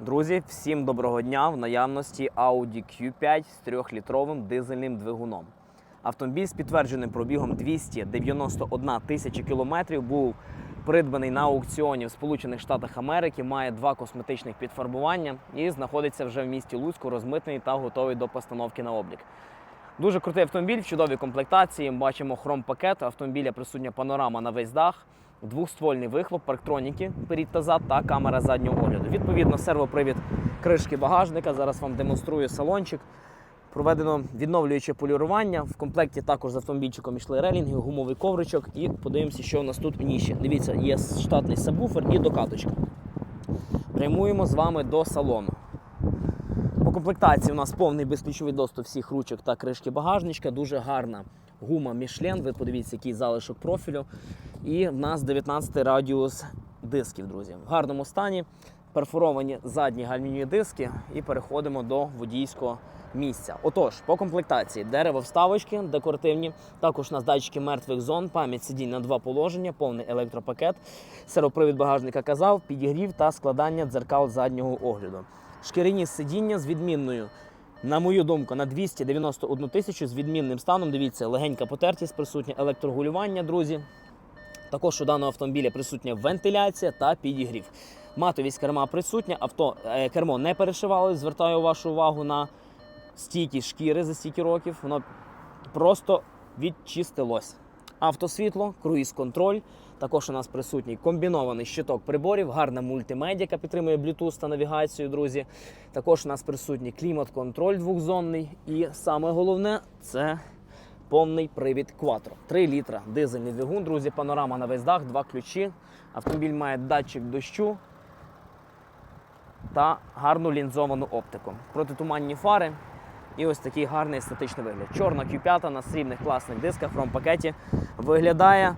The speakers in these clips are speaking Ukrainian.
Друзі, всім доброго дня! В наявності Audi Q5 з 3-літровим дизельним двигуном. Автомобіль з підтвердженим пробігом 291 тисяча кілометрів був придбаний на аукціоні в Сполучених Штатах Америки, має два косметичних підфарбування і знаходиться вже в місті Луцьку, розмитний та готовий до постановки на облік. Дуже крутий автомобіль в чудовій комплектації. Бачимо хром-пакет. Автомобіля присутня панорама на весь дах, двохствольний вихлоп, парктроніки перед та зад та камера заднього огляду. Відповідно, сервопривід кришки багажника. Зараз вам демонструю салончик. Проведено відновлююче полірування. В комплекті також з автомобільчиком йшли релінги, гумовий ковричок. І подивимося, що у нас тут в ніші. Дивіться, є штатний сабвуфер і докаточка. Прямуємо з вами до салону. По комплектації у нас повний безключовий доступ всіх ручок та кришки багажничка. Дуже гарна гума Michelin. Ви подивіться, який залишок профілю. І в нас 19 радіус дисків, друзі. В гарному стані. Перфоровані задні гальмівні диски і переходимо до водійського місця. Отож, по комплектації дерево вставочки декоративні, також у нас датчики мертвих зон, пам'ять сидінь на два положення, повний електропакет, сервопривід багажника казав, підігрів та складання дзеркал заднього огляду. Шкіряні сидіння з відмінною, на мою думку, на 291 тисячу з відмінним станом. Дивіться, легенька потертість, присутня, електрогулювання, друзі. Також у даного автомобіля присутня вентиляція та підігрів. Матовість керма присутня, авто е, кермо не перешивалось. Звертаю вашу увагу на стійкість шкіри за стільки років. Воно просто відчистилось. Автосвітло, круїз-контроль. Також у нас присутній комбінований щиток приборів, гарна мультимедіа, яка підтримує Bluetooth та навігацію, друзі. Також у нас присутній клімат-контроль двохзонний. І саме головне це повний привід Quattro. 3 літра дизельний двигун, друзі, панорама на весь дах, два ключі. Автомобіль має датчик дощу та гарну лінзовану оптику. Протитуманні фари і ось такий гарний естетичний вигляд. Чорна Q5 на срібних класних дисках в пакеті виглядає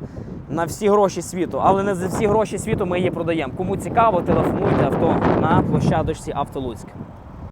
на всі гроші світу, але не за всі гроші світу ми її продаємо. Кому цікаво, телефонуйте авто на площадочці Автолуцьк.